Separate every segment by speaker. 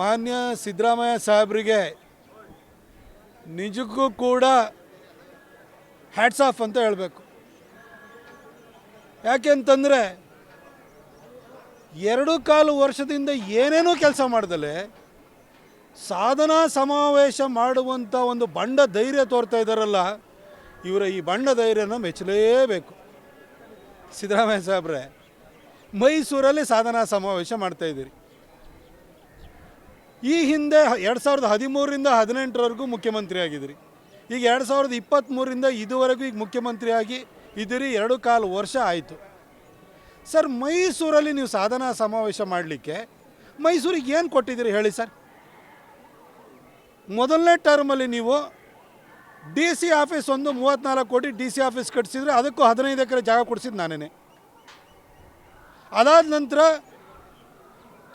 Speaker 1: ಮಾನ್ಯ ಸಿದ್ದರಾಮಯ್ಯ ಸಾಹೇಬರಿಗೆ ನಿಜಕ್ಕೂ ಕೂಡ ಹ್ಯಾಟ್ಸ್ ಆಫ್ ಅಂತ ಹೇಳಬೇಕು. ಯಾಕೆಂತಂದರೆ ಎರಡು ಕಾಲು ವರ್ಷದಿಂದ ಏನೇನೋ ಕೆಲಸ ಮಾಡ್ದಲೆ ಸಾಧನಾ ಸಮಾವೇಶ ಮಾಡುವಂಥ ಒಂದು ಬಂಡ ಧೈರ್ಯ ತೋರ್ತಾ ಇದ್ದಾರಲ್ಲ, ಇವರ ಈ ಬಂಡ ಧೈರ್ಯನ ಮೆಚ್ಚಲೇಬೇಕು. ಸಿದ್ದರಾಮಯ್ಯ ಸಾಹೇಬ್ರೆ, ಮೈಸೂರಲ್ಲಿ ಸಾಧನಾ ಸಮಾವೇಶ ಮಾಡ್ತಾ ಇದ್ದೀರಿ. ಈ ಹಿಂದೆ ಎರಡು ಸಾವಿರದ ಹದಿಮೂರರಿಂದ ಹದಿನೆಂಟರವರೆಗೂ ಮುಖ್ಯಮಂತ್ರಿ ಈಗ ಎರಡು ಸಾವಿರದ ಇಪ್ಪತ್ತ್ಮೂರರಿಂದ ಇದುವರೆಗೂ ಈಗ ಮುಖ್ಯಮಂತ್ರಿಯಾಗಿ ಇದ್ದೀರಿ, ಎರಡು ಕಾಲು ವರ್ಷ ಆಯಿತು. ಸರ್, ಮೈಸೂರಲ್ಲಿ ನೀವು ಸಾಧನಾ ಸಮಾವೇಶ ಮಾಡಲಿಕ್ಕೆ ಮೈಸೂರಿಗೆ ಏನು ಕೊಟ್ಟಿದ್ದೀರಿ ಹೇಳಿ ಸರ್? ಮೊದಲನೇ ಟರ್ಮಲ್ಲಿ ನೀವು ಡಿ ಸಿ ಆಫೀಸ್ ಒಂದು ಮೂವತ್ತ್ನಾಲ್ಕು ಕೋಟಿ ಡಿ ಸಿ ಆಫೀಸ್ ಕಟ್ಟಿಸಿದ್ರೆ ಅದಕ್ಕೂ ಹದಿನೈದು ಎಕರೆ ಜಾಗ ಕೊಡಿಸಿದ್ದು ನಾನೇ ಅದಾದ ನಂತರ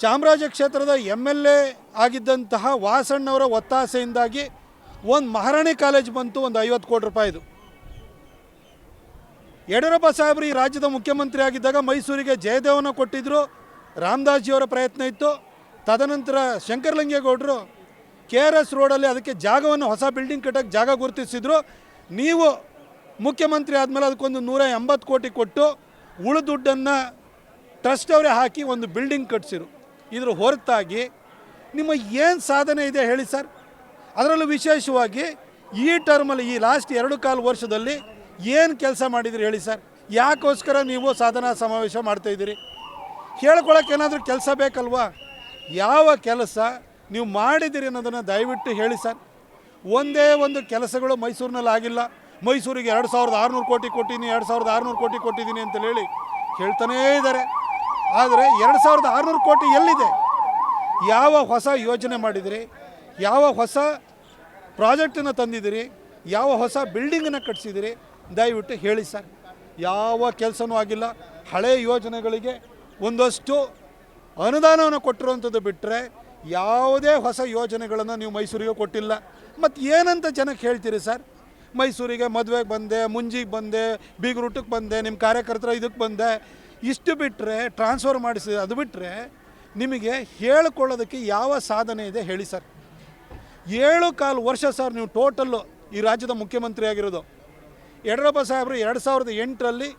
Speaker 1: ಚಾಮರಾಜ ಕ್ಷೇತ್ರದ ಎಂ ಎಲ್ ಎ ಆಗಿದ್ದಂತಹ ವಾಸಣ್ಣವರ ಒತ್ತಾಸೆಯಿಂದಾಗಿ ಒಂದು ಮಹಾರಾಣಿ ಕಾಲೇಜ್ ಬಂತು ಒಂದು ಐವತ್ತು ಕೋಟಿ ರೂಪಾಯಿದು ಯಡಿಯೂರಪ್ಪ ಸಾಹೇಬರು ಈ ರಾಜ್ಯದ ಮುಖ್ಯಮಂತ್ರಿ ಆಗಿದ್ದಾಗ ಮೈಸೂರಿಗೆ ಜಯದೇವನ ಕೊಟ್ಟಿದ್ದರು ರಾಮದಾಸ್ಜಿಯವರ ಪ್ರಯತ್ನ ಇತ್ತು. ತದನಂತರ ಶಂಕರಲಿಂಗೇಗೌಡರು ಕೆ ಆರ್ ಎಸ್ ರೋಡಲ್ಲಿ ಅದಕ್ಕೆ ಜಾಗವನ್ನು ಹೊಸ ಬಿಲ್ಡಿಂಗ್ ಕಟ್ಟೋಕ್ಕೆ ಜಾಗ ಗುರುತಿಸಿದ್ರು. ನೀವು ಮುಖ್ಯಮಂತ್ರಿ ಆದಮೇಲೆ ಅದಕ್ಕೊಂದು ನೂರ ಎಂಬತ್ತು ಕೋಟಿ ಕೊಟ್ಟು ಉಳು ದುಡ್ಡನ್ನು ಟ್ರಸ್ಟ್ ಅವರೇ ಹಾಕಿ ಒಂದು ಬಿಲ್ಡಿಂಗ್ ಕಟ್ಸಿರು. ಇದ್ರ ಹೊರತಾಗಿ ನಿಮ್ಮ ಏನು ಸಾಧನೆ ಇದೆ ಹೇಳಿ ಸರ್? ಅದರಲ್ಲೂ ವಿಶೇಷವಾಗಿ ಈ ಟರ್ಮಲ್ಲಿ ಈ ಲಾಸ್ಟ್ ಎರಡು ಕಾಲು ವರ್ಷದಲ್ಲಿ ಏನು ಕೆಲಸ ಮಾಡಿದಿರಿ ಹೇಳಿ ಸರ್? ಯಾಕೋಸ್ಕರ ನೀವು ಸಾಧನಾ ಸಮಾವೇಶ ಮಾಡ್ತಾ ಇದ್ದೀರಿ? ಹೇಳ್ಕೊಳಕ್ಕೆ ಏನಾದರೂ ಕೆಲಸ ಬೇಕಲ್ವಾ? ಯಾವ ಕೆಲಸ ನೀವು ಮಾಡಿದಿರಿ ಅನ್ನೋದನ್ನು ದಯವಿಟ್ಟು ಹೇಳಿ ಸರ್. ಒಂದೇ ಒಂದು ಕೆಲಸಗಳು ಮೈಸೂರಿನಲ್ಲಿ ಆಗಿಲ್ಲ. ಮೈಸೂರಿಗೆ ಎರಡು ಸಾವಿರದ ಆರುನೂರು ಕೋಟಿ ಕೊಟ್ಟಿದ್ದೀನಿ, ಎರಡು ಸಾವಿರದ ಆರುನೂರು ಕೋಟಿ ಕೊಟ್ಟಿದ್ದೀನಿ ಅಂತ ಹೇಳಿ ಹೇಳ್ತಾನೇ ಇದ್ದಾರೆ. ಆದರೆ ಎರಡು ಸಾವಿರದ ಆರುನೂರು ಕೋಟಿ ಎಲ್ಲಿದೆ? ಯಾವ ಹೊಸ ಯೋಜನೆ ಮಾಡಿದಿರಿ? ಯಾವ ಹೊಸ ಪ್ರಾಜೆಕ್ಟನ್ನು ತಂದಿದ್ದೀರಿ ಯಾವ ಹೊಸ ಬಿಲ್ಡಿಂಗನ್ನು ಕಟ್ಟಿಸಿದಿರಿ ದಯವಿಟ್ಟು ಹೇಳಿ ಸರ್. ಯಾವ ಕೆಲಸನೂ ಆಗಿಲ್ಲ. ಹಳೆ ಯೋಜನೆಗಳಿಗೆ ಒಂದಷ್ಟು ಅನುದಾನವನ್ನು ಕೊಟ್ಟಿರುವಂಥದ್ದು ಬಿಟ್ಟರೆ ಯಾವುದೇ ಹೊಸ ಯೋಜನೆಗಳನ್ನು ನೀವು ಮೈಸೂರಿಗೆ ಕೊಟ್ಟಿಲ್ಲ. ಮತ್ತು ಏನಂತ ಜನಕ್ಕೆ ಹೇಳ್ತೀರಿ ಸರ್? ಮೈಸೂರಿಗೆ ಮದುವೆಗೆ ಬಂದೆ, ಮುಂಜಿಗೆ ಬಂದೆ ಬೀಗರೂಟಕ್ಕೆ ಬಂದೆ ನಿಮ್ಮ ಕಾರ್ಯಕರ್ತರ ಇದಕ್ಕೆ ಬಂದೆ ಇಷ್ಟು ಬಿಟ್ಟರೆ ಟ್ರಾನ್ಸ್ಫರ್ ಮಾಡಿಸಿ ಅದು ಬಿಟ್ಟರೆ ನಿಮಗೆ ಹೇಳ್ಕೊಳ್ಳೋದಕ್ಕೆ ಯಾವ ಸಾಧನೆ ಇದೆ ಹೇಳಿ ಸರ್. ಏಳು ಕಾಲು ವರ್ಷ ಸರ್ ನೀವು ಟೋಟಲ್ಲು ಈ ರಾಜ್ಯದ ಮುಖ್ಯಮಂತ್ರಿ ಆಗಿರೋದು. ಯಡಿಯೂರಪ್ಪ ಸಾಹೇಬರು ಎರಡು ಸಾವಿರದ ಎಂಟರಲ್ಲಿ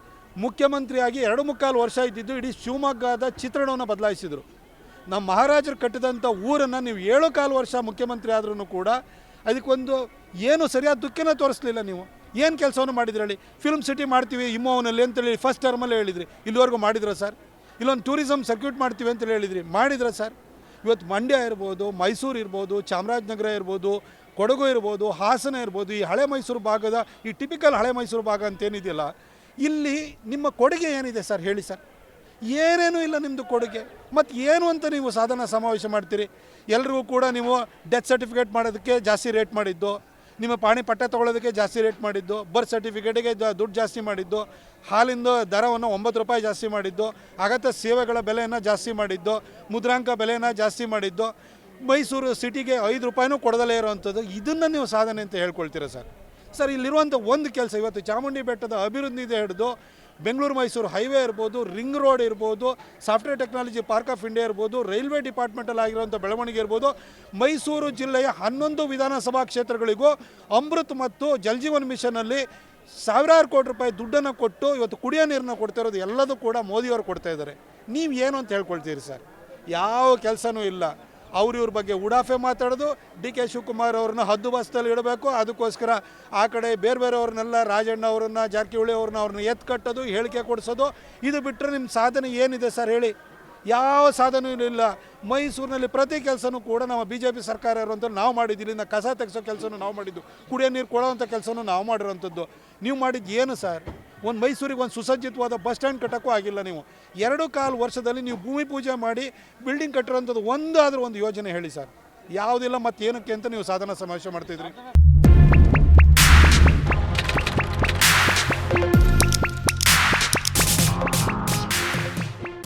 Speaker 1: ಮುಖ್ಯಮಂತ್ರಿಯಾಗಿ ಎರಡು ಮುಕ್ಕಾಲು ವರ್ಷ ಇದ್ದಿದ್ದು ಇಡೀ ಶಿವಮೊಗ್ಗದ ಚಿತ್ರಣವನ್ನು ಬದಲಾಯಿಸಿದರು. ನಮ್ಮ ಮಹಾರಾಜರು ಕಟ್ಟಿದಂಥ ಊರನ್ನು ನೀವು ಏಳು ಕಾಲು ವರ್ಷ ಮುಖ್ಯಮಂತ್ರಿ ಆದ್ರೂ ಕೂಡ ಅದಕ್ಕೊಂದು ಏನು ಸರಿಯಾದ ದುಃಖನ ತೋರಿಸ್ಲಿಲ್ಲ ನೀವು. ಏನು ಕೆಲಸವನ್ನು ಮಾಡಿದ್ರಿ ಹೇಳಿ? ಫಿಲ್ಮ್ ಸಿಟಿ ಮಾಡ್ತೀವಿ ಇಮ್ಮೋವನಲ್ಲಿ ಅಂತೇಳಿ ಫಸ್ಟ್ ಟರ್ಮಲ್ಲೇ ಹೇಳಿದ್ರಿ. ಇಲ್ಲಿವರೆಗೂ ಮಾಡಿದ್ರ ಸರ್ ಇಲ್ಲೊಂದು ಟೂರಿಸಮ್ ಸರ್ಕ್ಯೂಟ್ ಮಾಡ್ತೀವಿ ಅಂತೇಳಿ ಹೇಳಿದ್ರಿ. ಮಾಡಿದ್ರ ಸರ್ ಇವತ್ತು ಮಂಡ್ಯ ಇರ್ಬೋದು, ಮೈಸೂರು ಇರ್ಬೋದು, ಚಾಮರಾಜನಗರ ಇರ್ಬೋದು, ಕೊಡಗು ಇರ್ಬೋದು, ಹಾಸನ ಇರ್ಬೋದು, ಈ ಹಳೆ ಮೈಸೂರು ಭಾಗದ, ಈ ಟಿಪಿಕಲ್ ಹಳೆ ಮೈಸೂರು ಭಾಗ ಅಂತೇನಿದೆಯಲ್ಲ ಇಲ್ಲಿ ನಿಮ್ಮ ಕೊಡುಗೆ ಏನಿದೆ ಸರ್ ಹೇಳಿ ಸರ್ ಏನೇನೂ ಇಲ್ಲ ನಿಮ್ಮದು ಕೊಡುಗೆ. ಮತ್ತು ಏನು ಅಂತ ನೀವು ಸಾಧನ ಸಮಾವೇಶ ಮಾಡ್ತೀರಿ? ಎಲ್ರಿಗೂ ಕೂಡ ನೀವು ಡೆತ್ ಸರ್ಟಿಫಿಕೇಟ್ ಮಾಡೋದಕ್ಕೆ ಜಾಸ್ತಿ ರೇಟ್ ಮಾಡಿದ್ದು. ನಿಮ್ಮ ಪಾಣಿ ಪಟ್ಟೆ ತೊಗೊಳೋದಕ್ಕೆ ಜಾಸ್ತಿ ರೇಟ್ ಮಾಡಿದ್ದು ಬರ್ತ್ ಸರ್ಟಿಫಿಕೇಟಿಗೆ ದುಡ್ಡು ಜಾಸ್ತಿ ಮಾಡಿದ್ದು, ಹಾಲಿಂದು ದರವನ್ನು ಒಂಬತ್ತು ರೂಪಾಯಿ ಜಾಸ್ತಿ ಮಾಡಿದ್ದು, ಅಗತ್ಯ ಸೇವೆಗಳ ಬೆಲೆಯನ್ನು ಜಾಸ್ತಿ ಮಾಡಿದ್ದು, ಮುದ್ರಾಂಕ ಬೆಲೆಯನ್ನು ಜಾಸ್ತಿ ಮಾಡಿದ್ದು, ಮೈಸೂರು ಸಿಟಿಗೆ ಐದು ರೂಪಾಯಿನೂ ಕೊಡದಲ್ಲೇ ಇರುವಂಥದ್ದು, ಇದನ್ನು ನೀವು ಸಾಧನೆ ಅಂತ ಹೇಳ್ಕೊಳ್ತೀರಾ ಸರ್? ಸರ್, ಇಲ್ಲಿರುವಂಥ ಒಂದು ಕೆಲಸ ಇವತ್ತು ಚಾಮುಂಡಿ ಬೆಟ್ಟದ ಅಭಿವೃದ್ಧಿಯಿಂದ ಹಿಡಿದು ಬೆಂಗಳೂರು ಮೈಸೂರು ಹೈವೇ ಇರ್ಬೋದು, ರಿಂಗ್ ರೋಡ್ ಇರ್ಬೋದು, software technology park of India ಇರ್ಬೋದು, ರೈಲ್ವೆ ಡಿಪಾರ್ಟ್ಮೆಂಟಲ್ಲಿ ಆಗಿರುವಂಥ ಬೆಳವಣಿಗೆ ಇರ್ಬೋದು, ಮೈಸೂರು ಜಿಲ್ಲೆಯ ಹನ್ನೊಂದು ವಿಧಾನಸಭಾ ಕ್ಷೇತ್ರಗಳಿಗೂ ಅಮೃತ್ ಮತ್ತು ಜಲ್ಜೀವನ್ ಮಿಷನಲ್ಲಿ ಸಾವಿರಾರು ಕೋಟಿ ರೂಪಾಯಿ ದುಡ್ಡನ್ನು ಕೊಟ್ಟು ಇವತ್ತು ಕುಡಿಯೋ ನೀರನ್ನ ಕೊಡ್ತಾ ಇರೋದು ಎಲ್ಲದೂ ಕೂಡ ಮೋದಿಯವರು ಕೊಡ್ತಾ ಇದ್ದಾರೆ. ನೀವು ಏನು ಅಂತ ಹೇಳ್ಕೊಳ್ತೀರಿ ಸರ್? ಯಾವ ಕೆಲಸನೂ ಇಲ್ಲ. ಅವ್ರು ಇವ್ರ ಬಗ್ಗೆ ಉಡಾಫೆ ಮಾತಾಡೋದು, ಡಿ ಕೆ ಶಿವಕುಮಾರ್ ಅವ್ರನ್ನ ಹದ್ದು ಬಸ್ತಲ್ಲಿ ಇಡಬೇಕು. ಅದಕ್ಕೋಸ್ಕರ ಆ ಕಡೆ ಬೇರೆ ಬೇರೆ ಅವ್ರನ್ನೆಲ್ಲ ರಾಜಣ್ಣ ಅವ್ರನ್ನ, ಜಾರಕಿಹೊಳಿ ಅವ್ರನ್ನ ಅವ್ರನ್ನ ಎತ್ತು ಕಟ್ಟೋದು, ಹೇಳಿಕೆ ಕೊಡಿಸೋದು. ಇದು ಬಿಟ್ಟರೆ ನಿಮ್ಮ ಸಾಧನೆ ಏನಿದೆ ಸರ್ ಹೇಳಿ? ಯಾವ ಸಾಧನೆಯೂ ಇಲ್ಲ. ಮೈಸೂರಿನಲ್ಲಿ ಪ್ರತಿ ಕೆಲಸನೂ ಕೂಡ ನಮ್ಮ ಬಿ ಜೆ ಪಿ ಸರ್ಕಾರ ಇರುವಂಥ ನಾವು ಮಾಡಿದ್ದೀವಿ ಇಲ್ಲಿಂದ ಕಸ ತೆಗೆಸೋ ಕೆಲಸನೂ ನಾವು ಮಾಡಿದ್ದು. ಕುಡಿಯೋ ನೀರು ಕೊಡೋವಂಥ ಕೆಲಸನೂ ನಾವು ಮಾಡಿರೋವಂಥದ್ದು ನೀವು ಮಾಡಿದ್ದು ಏನು ಸರ್? ಒಂದು ಮೈಸೂರಿಗೆ ಒಂದು ಸುಸಜ್ಜಿತವಾದ ಬಸ್ ಸ್ಟ್ಯಾಂಡ್ ಕಟ್ಟೋಕ್ಕೂ ಆಗಿಲ್ಲ ನೀವು. ಎರಡು ಕಾಲು ವರ್ಷದಲ್ಲಿ ನೀವು ಭೂಮಿ ಪೂಜೆ ಮಾಡಿ ಬಿಲ್ಡಿಂಗ್ ಕಟ್ಟಿರೋಂಥದ್ದು ಒಂದಾದರೂ ಒಂದು ಯೋಜನೆ ಹೇಳಿ ಸರ್. ಯಾವುದಿಲ್ಲ ಮತ್ತೇನಕ್ಕೆ ಅಂತ ನೀವು ಸಾಧನ ಸಮಾವೇಶ ಮಾಡ್ತಿದ್ರಿ.